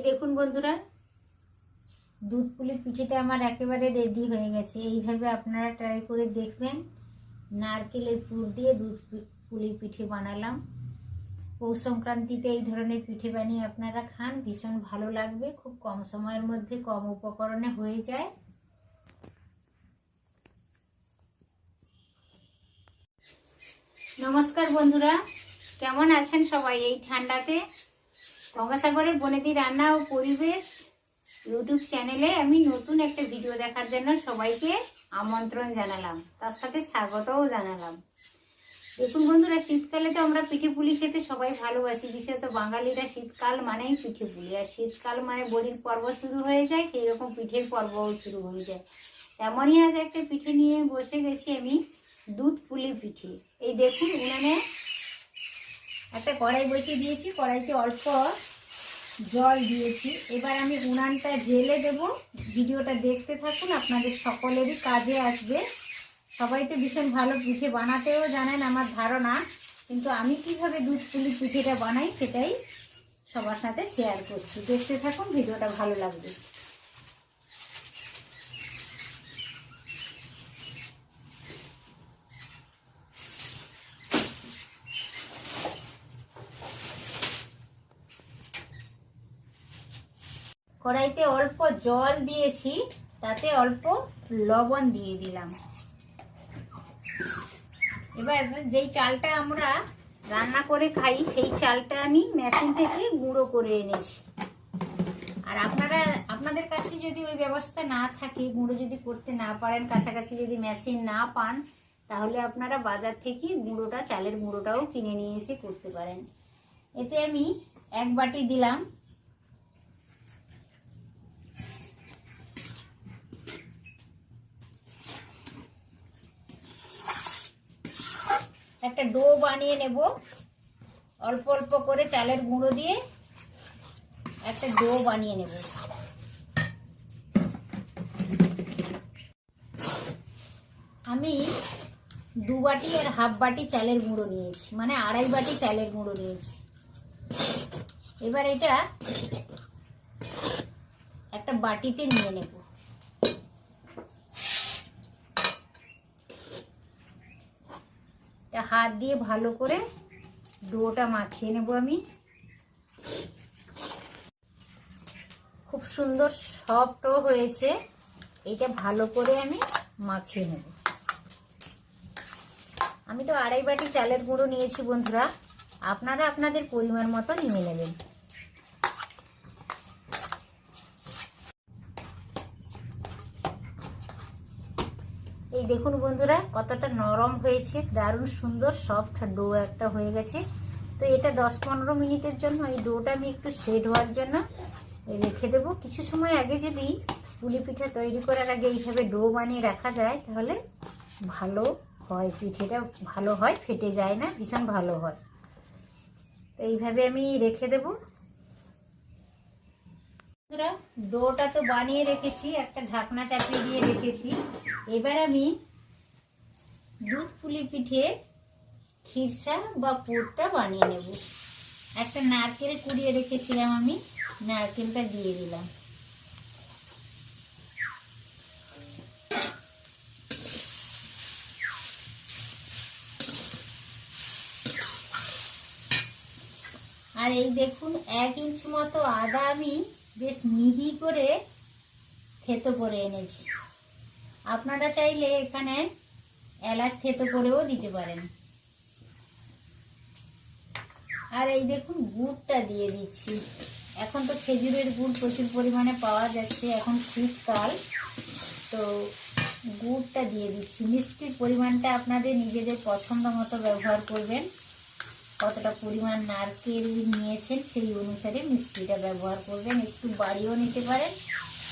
দেখুন বন্ধুরা, দুধ পুলি পিঠেটা আমার একেবারে রেডি হয়ে গেছে। এইভাবে আপনারা ট্রাই করে দেখবেন, নারকেলের পুর দিয়ে দুধ পি- পুলি পিঠে বানালাম। পৌষ সংক্রান্তিতে এই ধরনের পিঠে বানিয়ে আপনারা খান, ভীষণ ভালো লাগবে, খুব কম সময়ের মধ্যে কম উপকরণে হয়ে যায়। নমস্কার বন্ধুরা, কেমন আছেন সবাই এই ঠান্ডাতে? গঙ্গাসাগরের বনেদি রান্না ও পরিবেশ ইউটিউব চ্যানেলে আমি নতুন একটা ভিডিও দেখার জন্য সবাইকে আমন্ত্রণ জানালাম। তার সাথে স্বাগতও জানালাম। দেখুন বন্ধুরা, শীতকালে তো আমরা পিঠে পুলি খেতে সবাই ভালোবাসি। বিশেষত বাঙালিরা শীতকাল মানেই পিঠে পুলি। আর শীতকাল মানে বড়ির পর্ব শুরু হয়ে যায়, সেই রকম পিঠের পর্বও শুরু হয়ে যায়। তেমনই আজ একটা পিঠে নিয়ে বসে গেছি আমি, দুধ পুলি পিঠে। এই দেখুন, উনানে একটা কড়াই বসিয়ে দিয়েছি, কড়াইতে অল্প জল দিয়েছি। এবার আমি উনানটা জেলে দেব। ভিডিওটা দেখতে থাকুন, আপনাদের সকলেরই কাজে আসবে। সবাই তো ভীষণ ভালো পিঠে বানাতেও জানেন আমার ধারণা, কিন্তু আমি কীভাবে দুধ পুলি পিঠেটা বানাই সেটাই সবার সাথে শেয়ার করছি। দেখতে থাকুন, ভিডিওটা ভালো লাগবে। কড়াইতে অল্প জল দিয়েছি, তাতে অল্প লবণ দিয়ে দিলাম। এবার যেই চালটা আমরা রান্না করে খাই, সেই চালটা আমি মেশিন থেকে গুঁড়ো করে এনেছি। আর আপনারা, আপনাদের কাছে যদি ওই ব্যবস্থা না থাকে, গুঁড়ো যদি করতে না পারেন, কাছাকাছি যদি মেশিন না পান, তাহলে আপনারা বাজার থেকে গুঁড়োটা, চালের গুঁড়োটাও কিনে নিয়ে এসে করতে পারেন। এতে আমি এক বাটি দিলাম। একটা ডো বানিয়ে নেব। অল্প অল্প করে চালের গুঁড়ো দিয়ে একটা ডো বানিয়ে নেব। আমি দু বাটি আর হাফ বাটি চালের গুঁড়ো নিয়েছি মানে আড়াই বাটি চালের গুঁড়ো নিয়েছি। এবার এটা একটা বাটিতে নিয়ে নেব। এটা হাত দিয়ে ভালো করে ডোটা মাখিয়ে নেব আমি। খুব সুন্দর সফটও হয়েছে। এটা ভালো করে আমি মাখিয়ে নেব। আমি তো আড়াই বাটি চালের গুঁড়ো নিয়েছি বন্ধুরা। আপনারা আপনাদের পরিমাণ মতো নিয়ে নেবেন। এই দেখুন বন্ধুরা, কতটা নরম হয়েছে, দারুণ সুন্দর সফট ডো একটা হয়ে গেছে। তো এটা দশ পনেরো মিনিটের জন্য, এই ডোটা আমি একটু সেট হওয়ার জন্য রেখে দেব। কিছু সময় আগে যদি পুলি পিঠা তৈরি করার আগে এইভাবে ডো বানিয়ে রাখা যায়, তাহলে ভালো হয়। পিঠেটা ভালো হয়, ফেটে যায় না, ভীষণ ভালো হয়। তো এইভাবে আমি রেখে দেবো। বন্ধুরা, ডোটা তো বানিয়ে রেখেছি, একটা ঢাকনা চাপিয়ে দিয়ে রেখেছি। এবার আমি দুধ পুলি পিঠে খিরসা বা পুরটা বানিয়ে নেব। একটা নারকেল কুড়িয়ে রেখেছিলাম আমি, নারকেলটা দিয়ে দিলাম। আর এই দেখুন, এক ইঞ্চ মতো আদা আমি বেশ মিহি করে থেতো করে এনেছি। আপনারা চাইলে এখানে এলাচ থেতো করেও দিতে পারেন। আর এই দেখুন, গুড়টা দিয়ে দিচ্ছি। এখন তো খেজুরের গুড় প্রচুর পরিমাণে পাওয়া যাচ্ছে, এখন শীতকাল। তো গুড়টা দিয়ে দিচ্ছি। মিষ্টির পরিমাণটা আপনাদের নিজেদের পছন্দ মতো ব্যবহার করবেন। কতটা পরিমাণ নারকেল নিয়েছেন সেই অনুসারে মিষ্টিটা ব্যবহার করবেন। একটু বাড়িও নিতে পারেন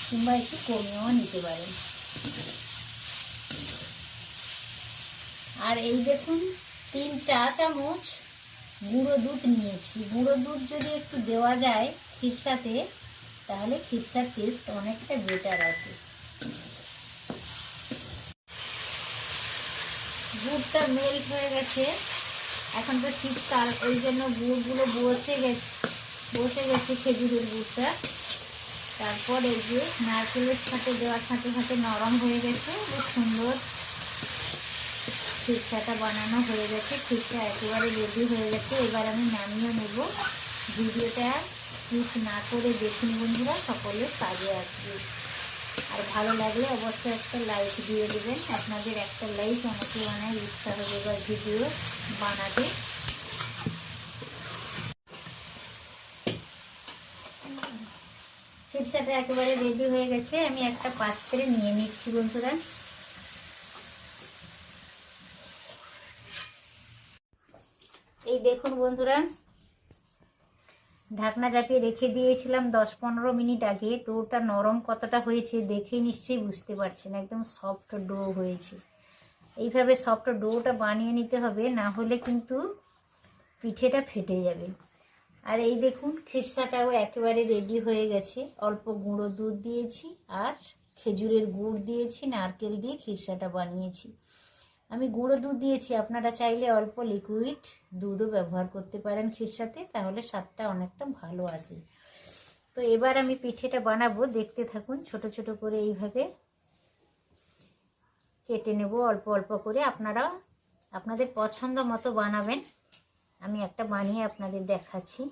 কিংবা একটু কমিয়েও নিতে পারেন। আর এই দেখুন, তিন চা চামচ গুঁড়ো দুধ নিয়েছি। গুঁড়ো দুধ যদি একটু দেওয়া যায় খিরসাতে, তাহলে খিরসার টেস্ট অনেকটা বেটার আসে। গুড়টা মেল্ট হয়ে গেছে। এখন তো শীতকাল ওই জন্য গুড়গুলো বসে গেছে বসে গেছে খেজুরের গুড়টা। তারপর এই যে নারকেলের সাথে, দেওয়ার সাথে সাথে নরম হয়ে গেছে, বেশ সুন্দর। খিরসাটা বানানো হয়ে গেছে খিরসা একেবারে রেডি হয়ে গেছে। এবার আমি নামিয়ে নেব। ভিডিওটা ক্লিক না করে দেখুন বন্ধুরা, সকলে কাজে আসবে। আর ভালো লাগলে অবশ্যই একটা লাইক দিয়ে দেবেন। আপনাদের একটা লাইক আমাকে অনেক উৎসাহ বা ভিডিও বানাতে। খিরসাটা একেবারে রেডি হয়ে গেছে। আমি একটা পাত্রে নিয়ে নিচ্ছি বন্ধুরা। এই দেখুন বন্ধুরা ঢাকনা চাপিয়ে রেখে দিয়েছিলাম দশ পনেরো মিনিট আগে। ডোটা নরম কতটা হয়েছে দেখে নিশ্চয়ই বুঝতে পারছেন, একদম সফট ডো হয়েছে। এইভাবে সফট ডোটা বানিয়ে নিতে হবে, না হলে কিন্তু পিঠেটা ফেটে যাবে। আর এই দেখুন খিরসাটাও একেবারে রেডি হয়ে গেছে। অল্প গুঁড়ো দুধ দিয়েছি আর খেজুরের গুড় দিয়েছি, নারকেল দিয়ে খিরসাটা বানিয়েছি। আমি গুঁড়ো দুধ দিয়েছি, আপনারা চাইলে অল্প লিকুইড দুধও ব্যবহার করতে পারেন খিরসাতে তাহলে স্বাদটা অনেকটা ভালো আসে। তো এবার আমি পিঠেটা বানাবো, দেখতে থাকুন, ছোট ছোট করে এইভাবে কেটে নেব, অল্প অল্প করে। আপনারা, আপনাদের পছন্দ মতো বানাবেন। আমি একটা বানিয়ে আপনাদের দেখাচ্ছি।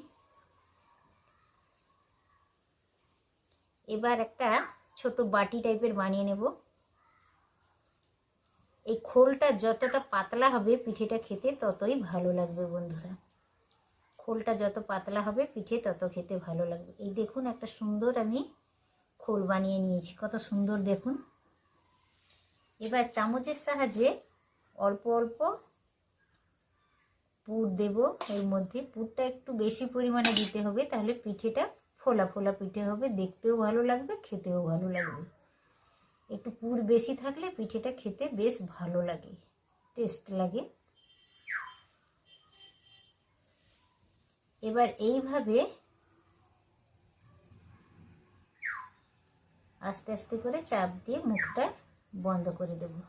এবার একটা ছোট বাটি টাইপের বানিয়ে নেব। এই খোলটা যতটা পাতলা হবে পিঠেটা খেতে ততই ভালো লাগবে বন্ধুরা। খোলটা যত পাতলা হবে পিঠে তত খেতে ভালো লাগবে। এই দেখুন একটা সুন্দর আমি খোল বানিয়ে নিয়েছি, কত সুন্দর দেখুন। এবার চামচের সাহায্যে অল্প অল্প পুর দেব, এর মধ্যে পুরটা একটু বেশি পরিমাণে দিতে হবে, তাহলে পিঠেটা ফোলা ফোলা পিঠে হবে, দেখতেও ভালো লাগবে, খেতেও ভালো লাগবে। একটু পুর বেশি থাকলে পিঠেটা খেতে বেশ ভালো লাগে। টেস্ট লাগে। এবার এইভাবে আস্তে আস্তে করে চাপ দিয়ে মুখটা বন্ধ করে দেবো।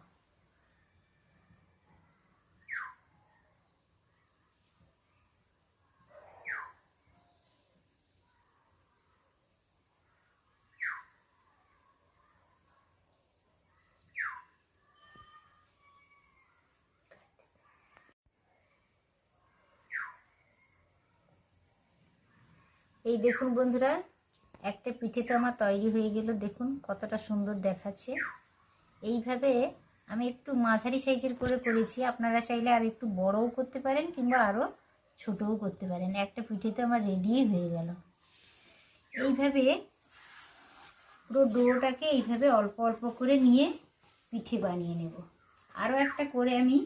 এই দেখুন বন্ধুরা, একটা পিঠে তো আমার তৈরি হয়ে গেল। দেখুন কতটা সুন্দর দেখাচ্ছে। এইভাবে আমি একটু মাঝারি সাইজের করে করেছি। আপনারা চাইলে আর একটু বড়ও করতে পারেন কিংবা আরও ছোটও করতে পারেন। একটা পিঠে তো আমার রেডি হয়ে গেল। এইভাবে পুরো ডোটাকে এইভাবে অল্প অল্প করে নিয়ে পিঠে বানিয়ে নেব। আরও একটা করে আমি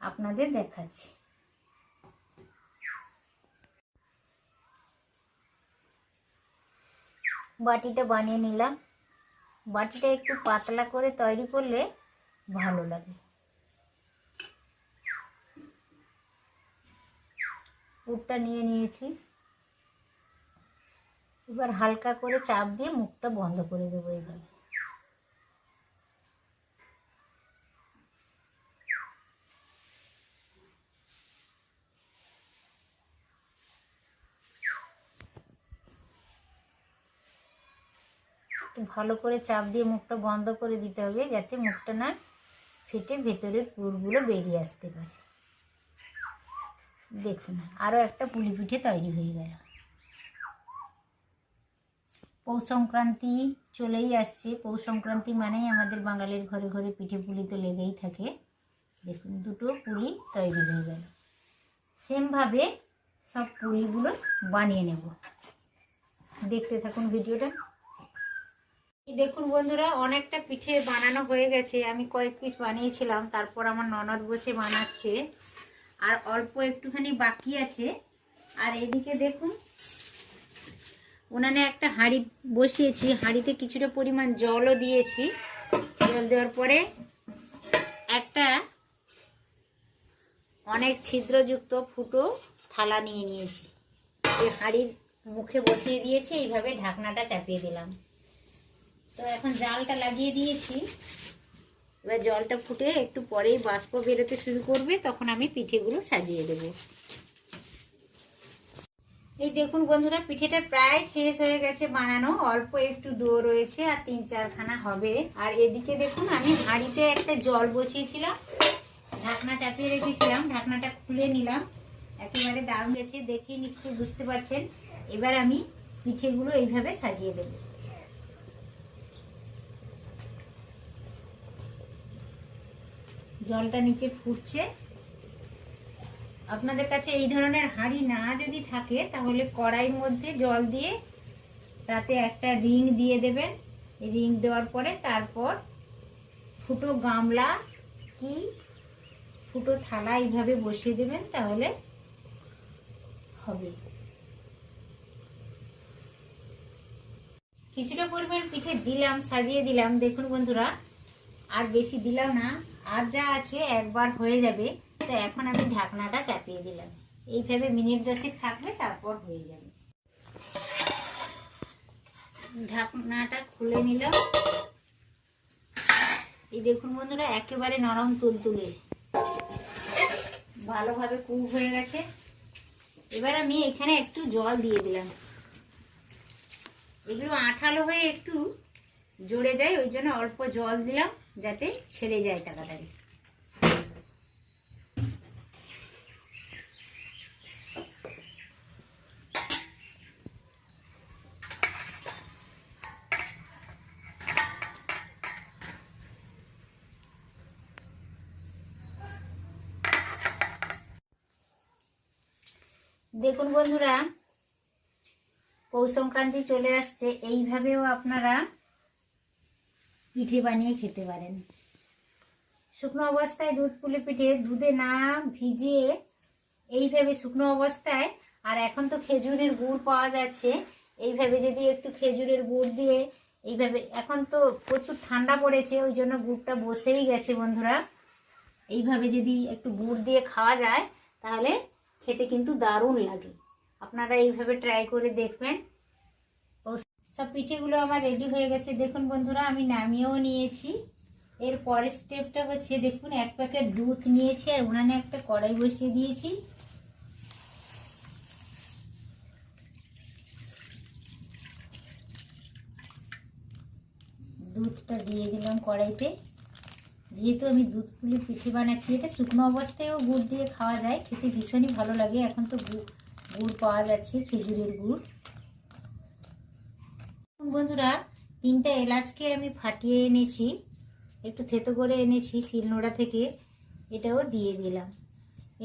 আপনাদের দেখাচ্ছি। বাটিটা বানিয়ে নিলাম। বাটিটা একটু পাতলা করে তৈরি করলে ভালো লাগে। পুরটা নিয়ে নিয়েছি। এবার হালকা করে চাপ দিয়ে মুখটা বন্ধ করে দেবো এইভাবে ভালো করে চাপ দিয়ে মুখটা বন্ধ করে দিতে হবে যাতে মুখটা না ফেটে ভেতরের পুরগুলো বেরিয়ে আসতে পারে। দেখুন আরও একটা পুলি পিঠে তৈরি হয়ে গেল। পৌষ সংক্রান্তি চলেই আসছে। পৌষ সংক্রান্তি মানেই আমাদের বাঙালির ঘরে ঘরে পিঠে পুলি তো লেগেই থাকে। দেখুন, দুটো পুলি তৈরি হয়ে গেল। সেমভাবে সব পুলিগুলো বানিয়ে নেব। দেখতে থাকুন ভিডিওটা। দেখুন বন্ধুরা, অনেকটা পিঠে বানানো হয়ে গেছে। আমি কয়েক পিস বানিয়েছিলাম, তারপর আমার ননদ বসে বানাচ্ছে। আর অল্প একটুখানি বাকি আছে। আর এদিকে দেখুন, উনানে একটা হাঁড়ি বসিয়েছি। হাঁড়িতে কিছুটা পরিমাণ জলও দিয়েছি। জল দেওয়ার পরে একটা অনেক ছিদ্রযুক্ত ফুটো থালা নিয়ে নিয়েছি। এই হাঁড়ির মুখে বসিয়ে দিয়েছি, এইভাবে ঢাকনাটা চাপিয়ে দিলাম। তো এখন জালটা লাগিয়ে দিয়েছি। এবার জলটা ফুটে একটু পরেই বাষ্প বেরোতে শুরু করবে, তখন আমি পিঠেগুলো সাজিয়ে দেব। এই দেখুন বন্ধুরা, পিঠেটা প্রায় শেষ হয়ে গেছে বানানো, অল্প একটু ডো রয়েছে আর তিন চারখানা হবে। আর এদিকে দেখুন, আমি হাঁড়িতে একটা জল বসিয়েছিলাম, ঢাকনা চাপিয়ে রেখেছিলাম, ঢাকনাটা খুলে নিলাম। একেবারে দারুণ গেছে দেখে নিশ্চয়ই বুঝতে পারছেন। এবার আমি পিঠেগুলো এইভাবে সাজিয়ে দেব। জলটা নিচে ফুটছে। আপনাদের কাছে এই ধরনের হাঁড়ি না যদি থাকে, তাহলে কড়াইয়ের মধ্যে জল দিয়ে তাতে একটা রিং দিয়ে দেবেন। রিং দেওয়ার পরে তারপর ফুটো গামলা কি ফুটো থালা এইভাবে বসিয়ে দেবেন, তাহলে হবে। কিছুটা পরিমাণ পিঠে দিলাম, সাজিয়ে দিলাম। দেখুন বন্ধুরা, আর বেশি দিলাম না। আর যা আছে একবার হয়ে যাবে, তো এখন আমি ঢাকনাটা চাপিয়ে দিলাম। এইভাবে মিনিট দশেক থাকলে তারপর হয়ে যাবে। ঢাকনাটা খুলে নিলাম। এই দেখুন বন্ধুরা, একেবারে নরম তুলতুলে। ভালোভাবে কুক হয়ে গেছে। এবার আমি এখানে একটু জল দিয়ে দিলাম। এগুলো আঠালো হয়ে একটু জড়ে যায়, ওই জন্য অল্প জল দিলাম। যাতে ছেড়ে যায় তাড়াতাড়ি। দেখুন বন্ধুরা পৌষ সংক্রান্তি চলে আসছে। এইভাবেও আপনারা পিঠে বানিয়ে খেতে পারেন। শুকনো অবস্থায় দুধ পুলে পিঠে দুধে না ভিজিয়ে এইভাবে শুকনো অবস্থায়, আর এখন তো খেজুরের গুড় পাওয়া যাচ্ছে, এইভাবে যদি একটু খেজুরের গুড় দিয়ে এইভাবে, এখন তো প্রচুর ঠান্ডা পড়েছে, ওই জন্য গুড়টা বসেই গেছে বন্ধুরা। এইভাবে যদি একটু গুড় দিয়ে খাওয়া যায়, তাহলে খেতে কিন্তু দারুণ লাগে। আপনারা এইভাবে ট্রাই করে দেখবেন। সব পিঠেগুলো আমার রেডি হয়ে গেছে। দেখুন বন্ধুরা, আমি নামিয়েও নিয়েছি। এর পরের স্টেপটা হচ্ছে, দেখুন, এক প্যাকেট দুধ নিয়েছি আর উনানে একটা কড়াই বসিয়ে দিয়েছি। দুধটা দিয়ে দিলাম কড়াইতে। যেহেতু আমি দুধ পুলি পিঠে বানাচ্ছি, এটা শুকনো অবস্থায়ও গুড় দিয়ে খাওয়া যায়, খেতে ভীষণই ভালো লাগে। এখন তো গুড় গুড় পাওয়া যাচ্ছে, খেজুরের গুড়। বন্ধুরা, তিনটা এলাচকে আমি ফাটিয়ে এনেছি। একটু থেতো করে এনেছি শিলনোড়া থেকে, এটাও দিয়ে দিলাম।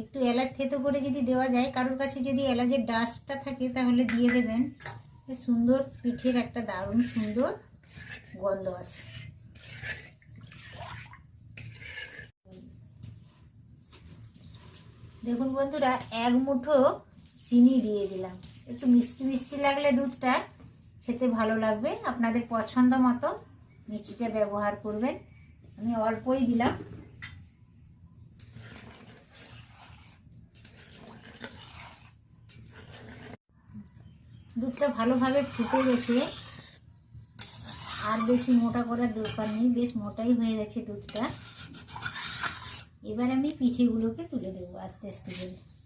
একটু এলাচ থেতো করে যদি দেওয়া যায়, কারোর কাছে যদি এলাচের ডাস্টটা থাকে তাহলে দিয়ে দেবেন। সুন্দর পিঠের একটা দারুণ সুন্দর গন্ধ আছে। দেখুন বন্ধুরা, এক মুঠো চিনি দিয়ে দিলাম। একটু মিষ্টি মিষ্টি লাগলে দুধটা। খেতে ভালো লাগবে। আপনাদের পছন্দ মতো মিষ্টিটা ব্যবহার করবেন। আমি অল্পই দিলাম। দুধটা ভালোভাবে ফুটে গেছে। আর বেশি মোটা করার দরকার নেই, বেশ মোটাই হয়ে গেছে দুধটা। এবার আমি পিঠেগুলোকে তুলে দেবো আস্তে আস্তে করে।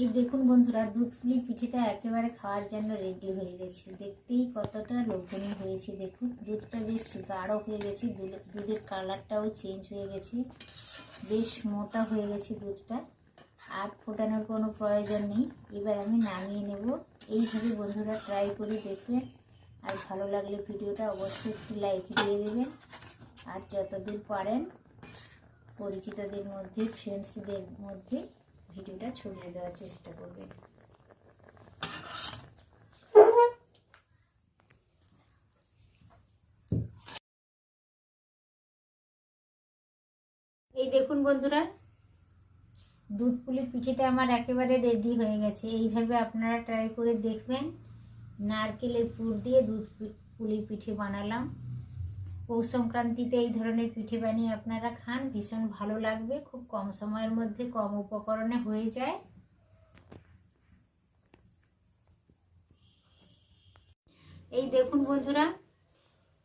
এই দেখুন বন্ধুরা, দুধ পুলি পিঠেটা একেবারে খাওয়ার জন্য রেডি হয়ে গেছে। দেখতেই কতটা লোভনীয় হয়েছে, দেখুন। দুধটা বেশ গাঢ় হয়ে গেছে দুধের কালারটাও চেঞ্জ হয়ে গেছে। বেশ মোটা হয়ে গেছে দুধটা, আর ফোটানোর কোনো প্রয়োজন নেই। এবার আমি নামিয়ে নেব। এইভাবে বন্ধুরা ট্রাই করে দেখবেন। আর ভালো লাগলে ভিডিওটা অবশ্যই একটু লাইক দিয়ে দেবেন। আর যতদূর পারেন, পরিচিতদের মধ্যে ফ্রেন্ডসদের মধ্যে ভিডিওটা ছড়িয়ে দেওয়ার চেষ্টা করবে। এই দেখুন বন্ধুরা, দুধ পুলি পিঠেটা আমার একেবারে রেডি হয়ে গেছে। এইভাবে আপনারা ট্রাই করে দেখবেন। নারকেলের পুর দিয়ে দুধ পুলি পিঠে বানালাম। পৌষ সংক্রান্তিতে এই ধরনের পিঠে বানিয়ে আপনারা খান। ভীষণ ভালো লাগবে। খুব কম সময়ের মধ্যে কম উপকরণে হয়ে যায়। এই দেখুন বন্ধুরা,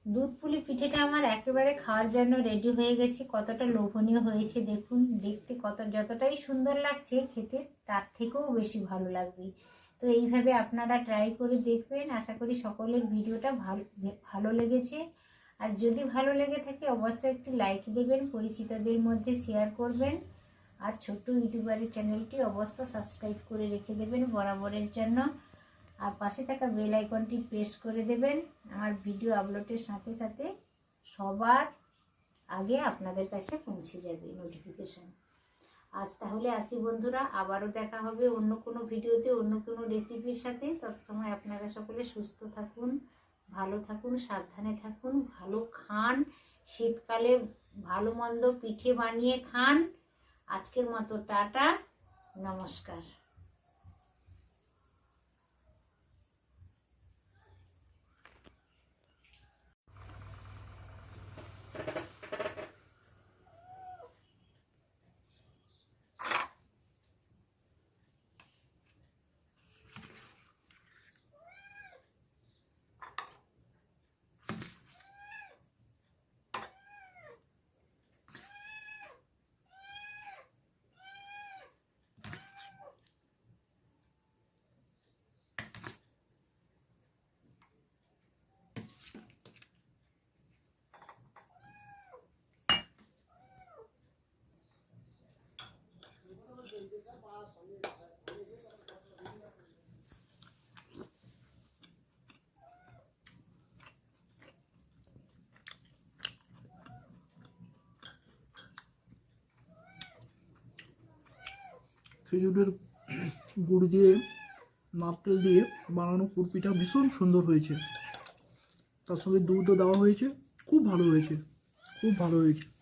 দুধ পুলি পিঠেটা আমার একেবারে খাওয়ার জন্য রেডি হয়ে গেছে। কতটা লোভনীয় হয়েছে দেখুন। দেখতে কত, যতটাই সুন্দর লাগছে খেতে, তার থেকেও বেশি ভালো লাগবে। তো এইভাবে আপনারা ট্রাই করে দেখবেন। আশা করি সকলের ভিডিওটা ভালো ভালো লেগেছে। আর যদি ভালো লেগে থাকে, অবশ্যই একটি লাইক দেবেন, পরিচিতদের মধ্যে শেয়ার করবেন। আর ছোট্ট ইউটিউবারের চ্যানেলটি অবশ্য সাবস্ক্রাইব করে রেখে দেবেন বরাবরের জন্য। আর পাশে থাকা বেল আইকনটি প্রেস করে দেবেন। আমার ভিডিও আপলোডের সাথে সাথে সবার আগে আপনাদের কাছে পৌঁছে যাবে নোটিফিকেশান আজ তাহলে আসি বন্ধুরা, আবারও দেখা হবে অন্য কোনো ভিডিওতে অন্য কোনো রেসিপির সাথে। তৎসময় আপনারা সকলে সুস্থ থাকুন। ভালো থাকুন, সাবধানে থাকুন, ভালো খান, শীতকালে ভালো মন্দ পিঠে বানিয়ে খান। আজকের মতো টাটা, নমস্কার। খেজুরের গুড় দিয়ে, নারকেল দিয়ে বানানো কুরপিটা ভীষণ সুন্দর হয়েছে। তার সঙ্গে দুধও দেওয়া হয়েছে। খুব ভালো হয়েছে। খুব ভালো হয়েছে।